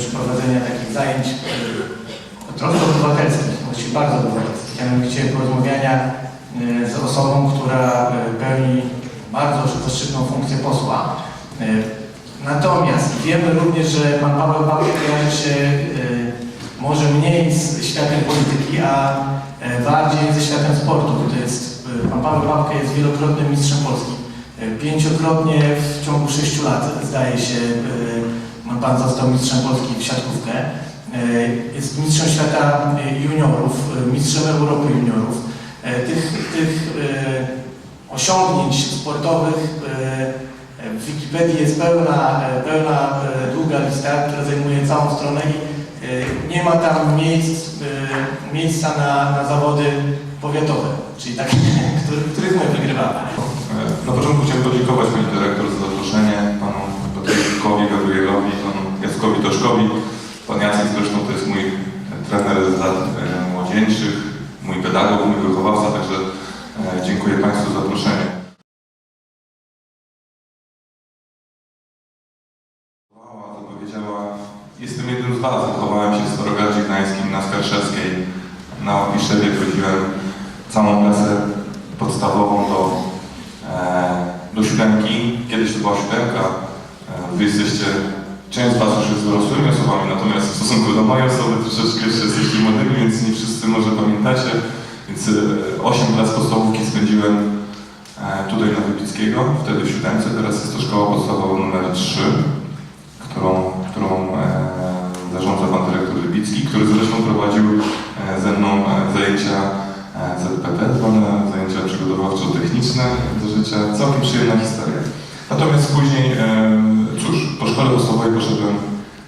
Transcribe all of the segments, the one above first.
przeprowadzenia takich zajęć e, trochę obywatelskich, właściwie bardzo obywatelskich, mianowicie porozmawiania e, z osobą, która e, pełni bardzo zaszczytną funkcję posła. Natomiast wiemy również, że Pan Paweł Pawlik kojarzy się może mniej z światem polityki, a e, bardziej ze światem sportu. To jest, Pan Paweł Pawlik jest wielokrotnym mistrzem Polski. Pięciokrotnie w ciągu sześciu lat, zdaje się, Pan został mistrzem Polski w siatkówkę. E, Jest mistrzem świata e, juniorów, e, mistrzem Europy juniorów. Tych, tych osiągnięć sportowych w Wikipedii jest pełna, pełna długa lista, która zajmuje całą stronę i nie ma tam miejsc, miejsca na, na zawody powiatowe, czyli takie, których, my wygrywamy. Na początku chciałem podziękować Pani Dyrektor za zaproszenie, Panu Patrykowi Gabrielowi, Jackowi Toszkowi. Pan Jacek zresztą to jest mój trener z lat e, młodzieńczych, mój pedagog, mój wychowawca, także e, dziękuję Państwu za zaproszenie. Zapowiedziała, jestem jednym z Was, wychowałem się w Starogardzie Gdańskim na Skarszewskiej. Na Łapiszewie chodziłem całą klasę podstawową do e, do siódemki. Kiedyś to była siódemka. Wy jesteście, część z Was już jest dorosłymi osobami, natomiast w stosunku do mojej osoby troszeczkę jeszcze jesteście młodymi, więc nie wszyscy może pamiętacie. Więc e, 8 lat podstawówki spędziłem e, tutaj na Wybickiego, wtedy w siódemce. Teraz jest to szkoła podstawowa numer 3, którą, którą e, zarządza Pan Dyrektor Wybicki, który zresztą prowadził e, ze mną e, zajęcia e, ZPT, zajęcia przygotowawczo-techniczne do życia. Całkiem przyjemna historia. Natomiast później, e, cóż, po szkole podstawowej poszedłem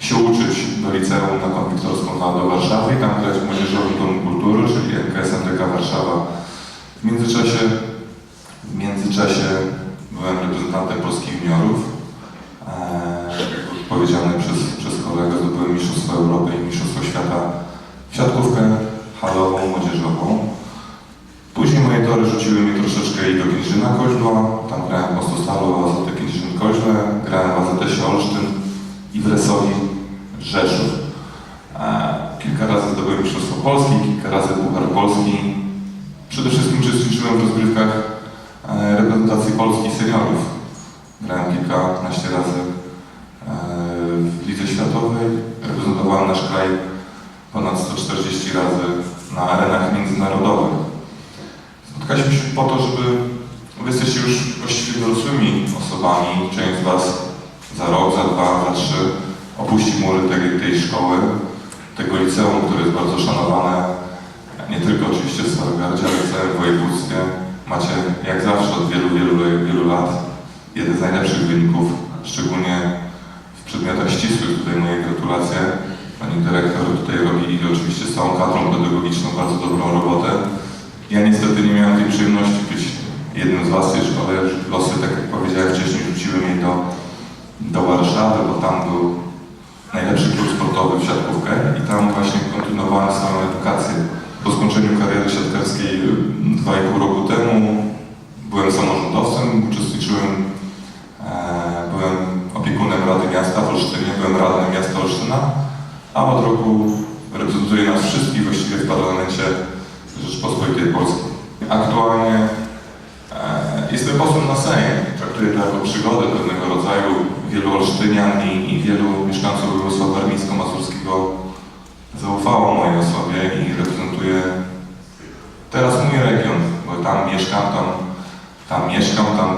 się uczyć do liceum na Konwiktorską do Warszawy i tam grać w Młodzieżowym Domu Kultury, czyli MKS MDK Warszawa. W międzyczasie, w międzyczasie byłem reprezentantem polskich juniorów. E, powiedziane przez, przez kolegę, zdobyłem Mistrzostwo Europy i Mistrzostwo Świata w siatkówkę halową, młodzieżową. Później moje tory rzuciły mnie troszeczkę i do Kędzierzyna Koźla, tam grałem Koźle, grałem w AZT Olsztyn i w Resowi Rzeszów. E, kilka razy zdobyłem Mistrzostwo Polski, kilka razy Puchar Polski. Przede wszystkim uczestniczyłem w rozgrywkach e, reprezentacji Polski seniorów. Grałem kilkanaście razy e, w Lidze Światowej. Reprezentowałem nasz kraj ponad 140 razy na arenach międzynarodowych. Spotkaliśmy się po to, żeby wy jesteście już właściwie dorosłymi osobami. Część z Was za rok, za dwa, za trzy opuści mury tej, tej szkoły, tego liceum, które jest bardzo szanowane, nie tylko oczywiście w Starogardzie, ale w całym województwie. Macie jak zawsze od wielu, wielu, wielu lat jeden z najlepszych wyników, szczególnie w przedmiotach ścisłych. Tutaj moje gratulacje. Pani dyrektor tutaj robi oczywiście z całą kadrą pedagogiczną bardzo dobrą robotę. Ja niestety nie miałem tej przyjemności być jednym z Was w tej szkole. Losy, tak jak powiedziałem wcześniej, rzuciły mnie do, do Warszawy, bo tam był najlepszy klub sportowy w siatkówkę i tam właśnie kontynuowałem swoją edukację. Po skończeniu kariery siatkarskiej mm, dwa i pół roku temu byłem samorządowcem, uczestniczyłem, e, byłem opiekunem Rady Miasta w Olsztynie, byłem radnym miasta Olsztyna, a od roku reprezentuję nas wszystkich właściwie w parlamencie Rzeczpospolitej Aktualnie e, jestem posłem na Sejm, traktuję to jako przygodę pewnego rodzaju. Wielu Olsztynian i, i wielu mieszkańców województwa warmińsko-mazurskiego zaufało mojej osobie i reprezentuję teraz mój region, bo tam mieszkam, tam, tam mieszkam, tam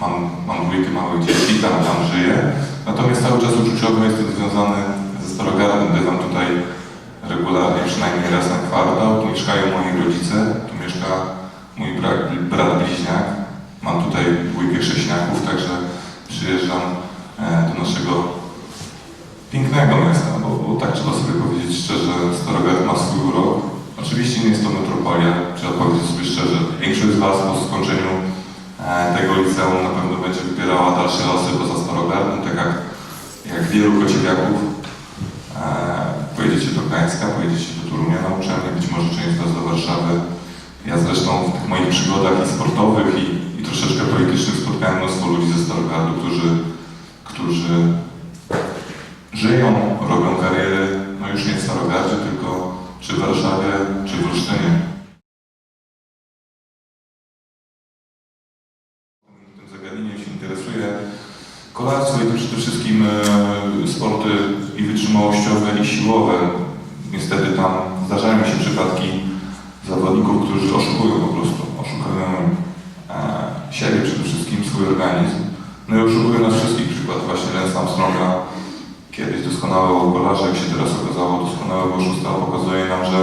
mam, mam dwójkę małych dzieci, tam, tam żyję. Natomiast cały czas uczuciowo jestem związany ze Starogardem, bywam tutaj regularnie, przynajmniej raz na kwartał. Tu mieszkają moi rodzice, tu mieszka mój brat, brat bliźniak. Mam tutaj dwójkę chrześniaków, także przyjeżdżam e, do naszego pięknego miasta, bo, bo tak trzeba sobie powiedzieć szczerze, Starogard ma swój urok. Oczywiście nie jest to metropolia, trzeba powiedzieć sobie szczerze. Większość z Was po skończeniu e, tego liceum na pewno będzie wybierała dalsze losy poza Starogardem, tak jak, jak wielu kociewiaków. E, pojedziecie do Torunia na uczelnię, być może część do Warszawy. Ja zresztą w tych moich przygodach i sportowych i, i troszeczkę politycznych spotkałem mnóstwo ludzi ze Starogardu, którzy, którzy żyją, robią kariery, no już nie w Starogardzie, tylko czy w Warszawie, czy w Olsztynie. Tym zagadnieniem się interesuje kolarstwo i to przede wszystkim e, sporty i wytrzymałościowe i siłowe. Niestety tam zdarzają się przypadki zawodników, którzy oszukują po prostu, oszukują e, siebie przede wszystkim, swój organizm. No i oszukują nas wszystkich. Przykład właśnie Lance Armstronga, kiedyś doskonałego kolarza, jak się teraz okazało, doskonałego oszusta, pokazuje nam, że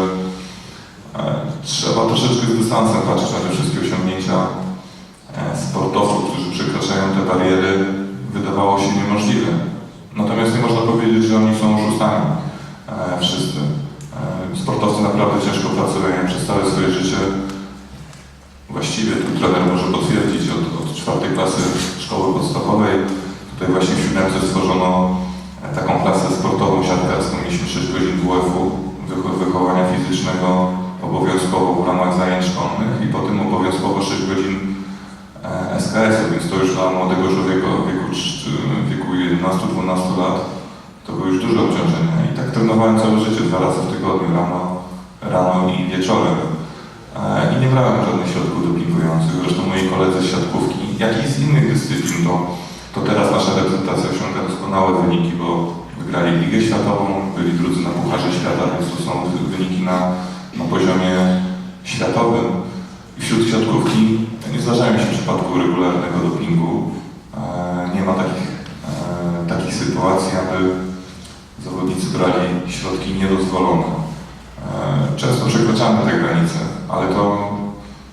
e, trzeba troszeczkę z dystansem patrzeć na te wszystkie osiągnięcia e, sportowców, którzy przekraczają te bariery, wydawało się niemożliwe. Natomiast nie można powiedzieć, że oni są oszustami. E, wszyscy. E, sportowcy naprawdę ciężko pracują przez całe swoje życie. Właściwie tu trener może potwierdzić od, od czwartej klasy szkoły podstawowej. Tutaj właśnie w siódemce stworzono e, taką klasę sportową, siatkarską. Mieliśmy 6 godzin WF-u, wycho- wychowania fizycznego obowiązkowo w ramach zajęć szkolnych i potem obowiązkowo 6 godzin SKS-u, więc to już dla młodego człowieka w wieku, wieku 11-12 lat to było już duże obciążenie. I tak trenowałem całe życie, dwa razy w tygodniu, rano, rano i wieczorem. E, I nie brałem żadnych środków dopingujących. Zresztą moi koledzy z siatkówki, jak i z innych dyscyplin, to, to teraz nasza reprezentacja osiąga doskonałe wyniki, bo wygrali Ligę Światową, byli drudzy na Pucharze Świata, więc to są wy- wyniki na, na poziomie światowym. I wśród siatkówki nie zdarzają się przypadków regularnego dopingu. E, Nie ma takich, e, takich sytuacji, aby zawodnicy brali środki niedozwolone. E, Często przekraczamy te granice, ale to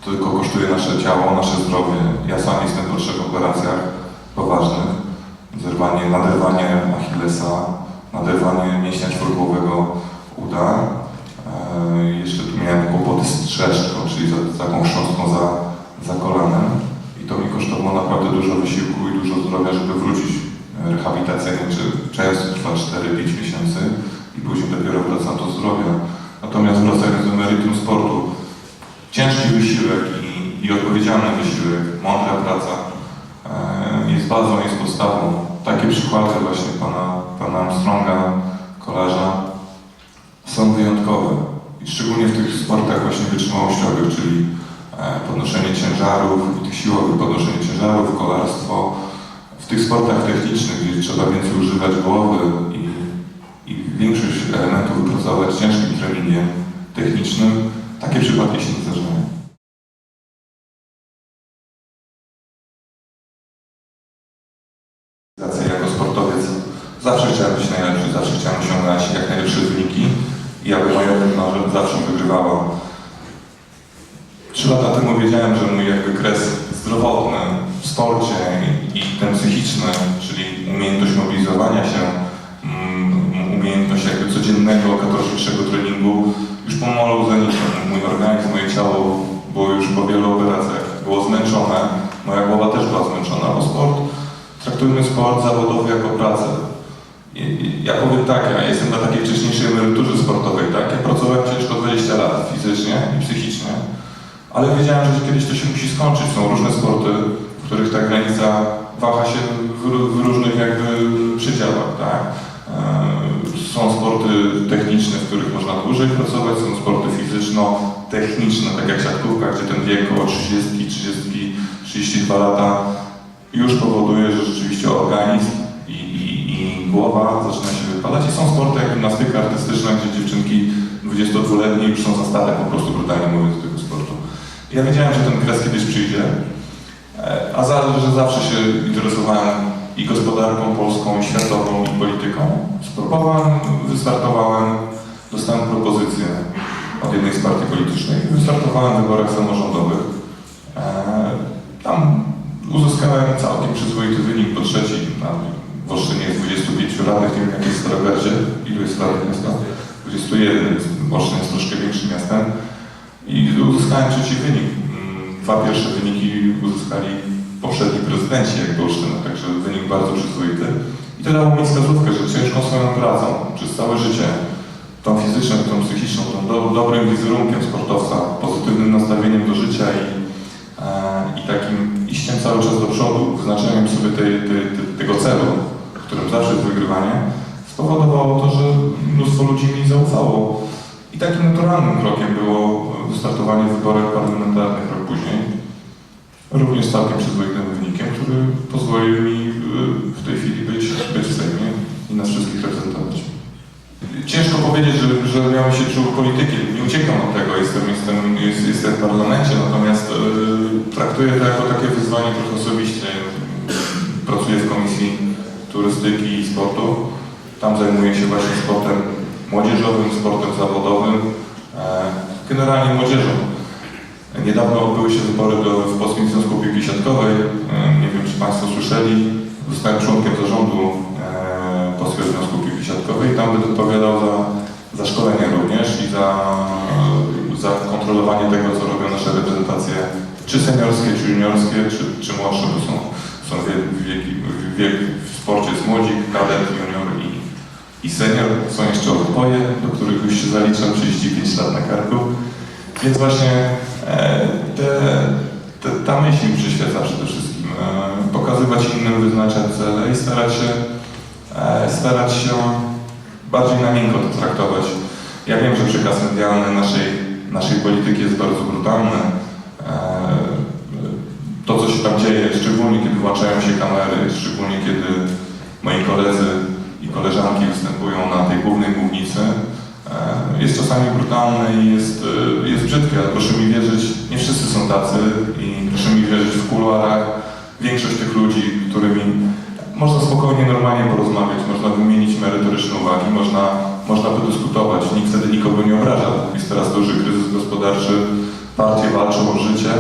tylko kosztuje nasze ciało, nasze zdrowie. Ja sam jestem po trzech operacjach poważnych. Zerwanie, naderwanie Achillesa, naderwanie mięśnia czworgłowego uda. E, Jeszcze tu miałem kłopoty z trzeszczką, czyli za, taką chrząstką za, za kolanem. I to mi kosztowało naprawdę dużo wysiłku i dużo zdrowia, żeby wrócić. Rehabilitacja czy często trwa 4-5 miesięcy i później dopiero wracam do zdrowia. Natomiast wracając do meritum sportu, ciężki wysiłek i, i odpowiedzialny wysiłek, mądra praca e, jest bazą, jest podstawą. Takie przykłady właśnie pana, pana Armstronga, kolarza, są wyjątkowe. I szczególnie w tych sportach właśnie wytrzymałościowych, czyli e, podnoszenie ciężarów, tych siłowych podnoszenie ciężarów, kolarstwo. Tych sportach technicznych, gdzie trzeba więcej używać głowy i, i większość elementów wypracować ciężkim treningiem technicznym, takie przypadki się nie zdarzają. Jako sportowiec zawsze chciałem być najlepszy, zawsze chciałem osiągać jak najlepsze wyniki i aby moja drużyna zawsze wygrywała. Trzy lata temu wiedziałem, że mój jakby kres zdrowotny w sporcie czyli umiejętność mobilizowania się, mm, umiejętność jakby codziennego, katorżniczego treningu już zanikła. Mój organizm, moje ciało było już po wielu operacjach, było zmęczone, moja głowa też była zmęczona, bo sport, traktujmy sport zawodowy jako pracę. Ja powiem tak, ja jestem na takiej wcześniejszej emeryturze sportowej, tak? Ja pracowałem ciężko 20 lat fizycznie i psychicznie, ale wiedziałem, że kiedyś to się musi skończyć. Są różne sporty, w których ta granica waha się w, w różnych jakby przedziałach, tak? E, Są sporty techniczne, w których można dłużej pracować, są sporty fizyczno-techniczne, tak jak siatkówka, gdzie ten wiek około 30, 30, 32 lata już powoduje, że rzeczywiście organizm i, i, i głowa zaczyna się wypalać. I są sporty jak gimnastyka artystyczna, gdzie dziewczynki 22-letnie już są za stare, po prostu brutalnie mówiąc, do tego sportu. Ja wiedziałem, że ten kres kiedyś przyjdzie, a za, że zawsze się interesowałem i gospodarką polską, i światową, i polityką. Spróbowałem, wystartowałem, dostałem propozycję od jednej z partii politycznych i wystartowałem w wyborach samorządowych. E, Tam uzyskałem całkiem przyzwoity wynik, po trzeci na w Olsztynie jest 25 radnych, nie wiem jak jest w Starogardzie, ilu jest radnych miasta? 21, więc Olsztyn jest troszkę większym miastem. I uzyskałem trzeci wynik. Dwa pierwsze wyniki uzyskali poprzedni prezydenci jakby Olsztyna, także wynik bardzo przyzwoity. I to dało mi wskazówkę, że ciężką swoją pracą przez całe życie tą fizyczną, tą psychiczną, tą do, dobrym wizerunkiem sportowca, pozytywnym nastawieniem do życia i, e, i takim iściem cały czas do przodu, wyznaczeniem sobie tej, tej, tej, tego celu, którym zawsze jest wygrywanie, spowodowało to, że mnóstwo ludzi mi zaufało. I takim naturalnym krokiem było wystartowanie w wyborach parlamentarnych. Również całkiem przyzwoitym wynikiem, który pozwolił mi y, w tej chwili być, być w Sejmie i nas wszystkich reprezentować. Ciężko powiedzieć, że, że miałem się czuł politykiem. Nie uciekam od tego, jestem, jestem, jest, jestem w parlamencie, natomiast y, traktuję to jako takie wyzwanie trochę osobiście. Pracuję w Komisji Turystyki i Sportu. Tam zajmuję się właśnie sportem młodzieżowym, sportem zawodowym, e, generalnie młodzieżą. Niedawno odbyły się wybory do, w Polskim Związku Piłki Siatkowej. E, Nie wiem, czy Państwo słyszeli. Zostałem członkiem zarządu e, Polskiego Związku Piłki Siatkowej i tam będę odpowiadał za, za szkolenie również i za, za kontrolowanie tego, co robią nasze reprezentacje, czy seniorskie, czy juniorskie, czy, czy młodsze, bo są, są wie, wieki, wiek w sporcie jest młodzik, kadet, junior i, i senior. Są jeszcze odboje, do których już się zaliczam 35 lat na karku. Więc właśnie e, te, te, ta myśl mi przyświeca przede wszystkim. E, pokazywać innym, wyznaczać cele i starać się, e, starać się bardziej na miękko to traktować. Ja wiem, że przekaz medialny naszej, naszej polityki jest bardzo brutalny. E, to, co się tam dzieje, szczególnie kiedy włączają się kamery, szczególnie kiedy moi koledzy i koleżanki występują na tej głównej mównicy, jest czasami brutalne i jest, e, jest brzydkie, ale proszę mi wierzyć, nie wszyscy są tacy i proszę mi wierzyć w kuluarach. Większość tych ludzi, którymi można spokojnie, normalnie porozmawiać, można wymienić merytoryczne uwagi, można, można podyskutować, nikt wtedy nikogo nie obraża. Jest teraz duży kryzys gospodarczy, partie walczą o życie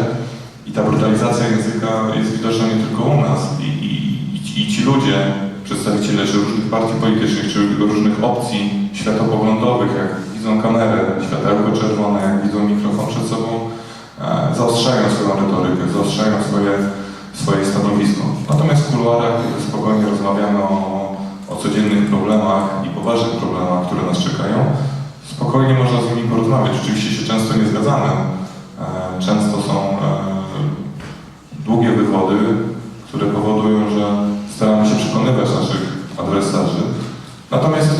i ta brutalizacja języka jest widoczna nie tylko u nas. I, i, i ci ludzie, przedstawiciele czy różnych partii politycznych, czy różnych opcji światopoglądowych, jak widzą kamerę, światełko czerwone, jak widzą mikrofon przed sobą, e, zaostrzają swoją retorykę, zaostrzają swoje, swoje stanowisko. Natomiast w kuluarach, spokojnie rozmawiamy o, o codziennych problemach i poważnych problemach, które nas czekają, spokojnie można z nimi porozmawiać. Oczywiście się często nie zgadzamy. E, Często są e, długie wywody, które powodują, że staramy się przekonywać naszych adwersarzy. Natomiast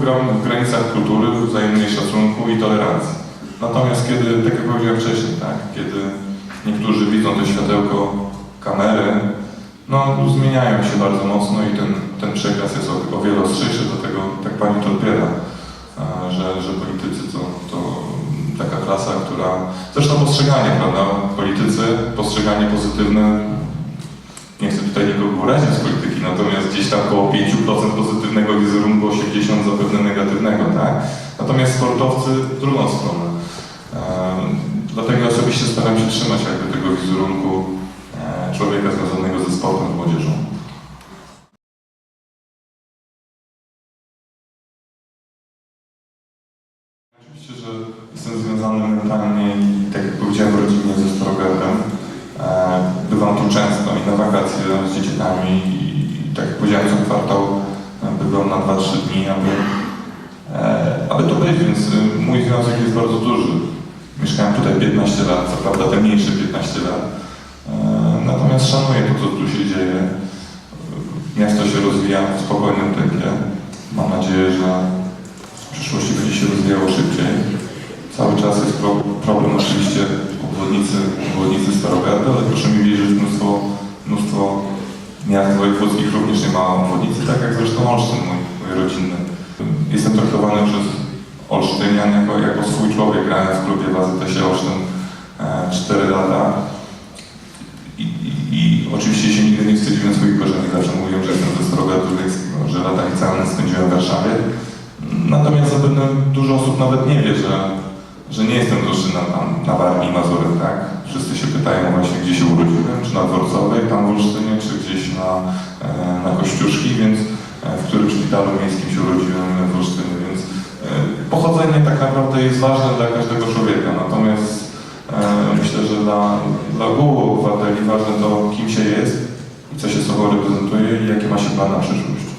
wszystko w, gra- w granicach kultury, wzajemnej szacunku i tolerancji. Natomiast kiedy, tak jak powiedziałem wcześniej, tak, kiedy niektórzy widzą to światełko kamery, no zmieniają się bardzo mocno i ten, ten przekaz jest o, o wiele ostrzejszy, dlatego tak Pani to odbiera, że, że politycy to, to taka klasa, która... Zresztą postrzeganie, prawda, politycy, postrzeganie pozytywne, nie chcę tutaj nikogo urazić z polityki, natomiast gdzieś tam około 5% pozytywnego wizerunku, 80% zapewne negatywnego, tak? Natomiast sportowcy w drugą stronę. Dlatego osobiście staram się trzymać jakby tego wizerunku e, człowieka związanego ze sportem młodzieżą. Oczywiście, że jestem związany mentalnie i tak jak powiedziałem rodzinnie ze Starogardem. E, Bywam tu często i na wakacje z dzieciakami i tak jak powiedziałem co kwartał e, bywam na 2-3 dni, aby, aby tu być, więc e, mój związek jest bardzo duży. Mieszkałem tutaj 15 lat, co prawda te mniejsze 15 lat. E, Natomiast szanuję to, co tu się dzieje. Miasto się rozwija w spokojnym tempie. Mam nadzieję, że w przyszłości będzie się rozwijało szybciej. Cały czas jest pro, problem oczywiście obwodnicy, obwodnicy Starogardu, ale proszę mi wierzyć, mnóstwo, mnóstwo miast wojewódzkich również nie ma obwodnicy, tak jak zresztą Olsztyn, mój, mój rodzinny. Jestem traktowany przez Olsztynian jako, jako swój człowiek, grałem w klubie w AZS-ie Olsztyn e, 4 lata. I, i, I oczywiście się nigdy nie wstydziłem swoich korzeni, zawsze mówiłem, że jestem ze Starogardu Wiejskiego, że lata licealne spędziłem w Warszawie. Natomiast zapewne dużo osób nawet nie wie, że, że nie jestem z Olsztyna tam na Warmii i Mazurek, tak? Wszyscy się pytają właśnie, gdzie się urodziłem, czy na Dworcowej, tam w Olsztynie, czy gdzieś na, e, na Kościuszki, więc e, w którym szpitalu miejskim się urodziłem w Olsztynie, więc e, pochodzenie tak naprawdę jest ważne dla każdego człowieka, natomiast e, myślę, że dla, dla ogółu obywateli ważne to, kim się jest i co się sobą reprezentuje i jakie ma się plan na przyszłość.